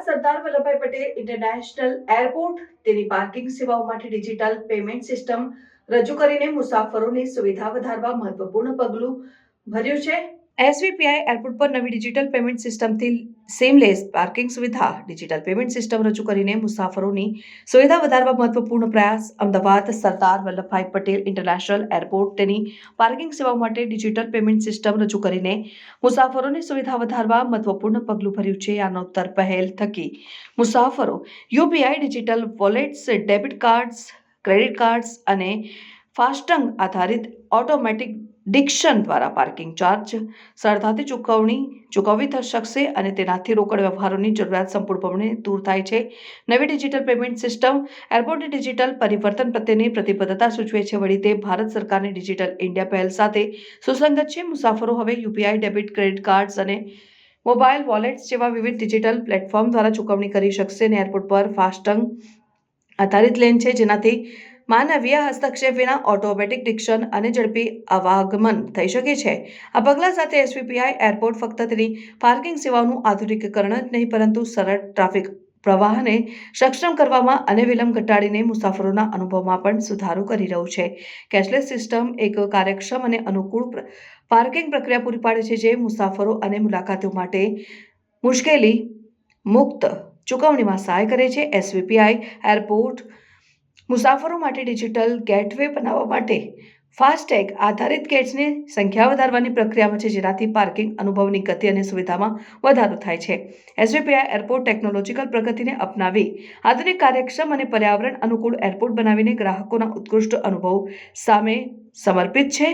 સરદાર Vallabhbhai Patel international airport, તેની parking સેવાઓ માટે ડિજિટલ પેમેન્ટ સિસ્ટમ રજૂ કરીને મુસાફરોની સુવિધા વધારવા મહત્વપૂર્ણ પગલું ભર્યું છે. એસવીપીઆઈ એરપોર્ટ પર નવી ડિજિટલ પેમેન્ટ સિસ્ટમથી સેમલેસ પાર્કિંગ સુવિધા. ડિજિટલ પેમેન્ટ સિસ્ટમ રજૂ કરીને મુસાફરોની સુવિધા વધારવા મહત્વપૂર્ણ પ્રયાસ. અમદાવાદ સરદાર વલ્લભભાઈ પટેલ ઇન્ટરનેશનલ એરપોર્ટ તેની પાર્કિંગ સેવાઓ માટે ડિજિટલ પેમેન્ટ સિસ્ટમ રજૂ કરીને મુસાફરોની સુવિધા વધારવા મહત્વપૂર્ણ પગલું ભર્યું છે. આ નવતર પહેલ થકી મુસાફરો UPI digital wallets, debit cards, credit cards અને ફાસ્ટંગ આધારિત ઓટોમેટિક ડિક્શન દ્વારા પાર્કિંગ ચાર્જ, સરળતાથી ચૂકવણી, ચૂકવવી થઈ શકશે અને તેનાથી રોકડ વ્યવહારોની જરૂરિયાત સંપૂર્ણપણે દૂર થાય છે. નવી digital payment system airport digital પરિવર્તન પ્રત્યેની પ્રતિબદ્ધતા સૂચવે છે. વળી તે ભારત સરકારની ડિજિટલ ઇન્ડિયા પહેલ સાથે સુસંગત છે. મુસાફરો હવે યુપીઆઈ ડેબિટ, ક્રેડિટ કાર્ડ્સ અને મોબાઈલ વોલેટ્સ જેવા વિવિધ ડિજિટલ પ્લેટફોર્મ દ્વારા ચૂકવણી કરી શકશે અને એરપોર્ટ પર ફાસ્ટંગ આધારિત લેન છે. જેનાથી માનવીય હસ્તક્ષેપ વિના ઓટોમેટિક ડિક્શન અને ઝડપી અવાગમન થઈ શકે છે. આ પગલાં સાથે એસવીપીઆઈ એરપોર્ટ ફક્ત તેની પાર્કિંગ સેવાઓનું આધુનિકીકરણ જ નહીં, પરંતુ સરળ ટ્રાફિક પ્રવાહને સક્ષમ કરવામાં અને વિલંબ ઘટાડીને મુસાફરોના અનુભવમાં પણ સુધારો કરી રહ્યું છે. કેશલેસ સિસ્ટમ એક કાર્યક્ષમ અને અનુકૂળ પ્ર- પાર્કિંગ પ્રક્રિયા પૂરી પાડે છે, જે મુસાફરો અને મુલાકાતીઓ માટે મુશ્કેલી મુક્ત ચૂકવણીમાં સહાય કરે છે. એસવીપીઆઈ એરપોર્ટ મુસાફરો માટે ડિજિટલ ગેટવે બનાવવા માટે ફાસ્ટેગ આધારિત ગેટ્સની સંખ્યા વધારવાની પ્રક્રિયામાં છે, જેનાથી પાર્કિંગ, અનુભવની ગતિ અને સુવિધામાં વધારો થાય છે. એસવીપીઆઈ એરપોર્ટ ટેકનોલોજીકલ પ્રગતિને અપનાવી, આધુનિક કાર્યક્ષમ અને પર્યાવરણ અનુકૂળ એરપોર્ટ બનાવીને ગ્રાહકોના ઉત્કૃષ્ટ અનુભવ સામે સમર્પિત છે.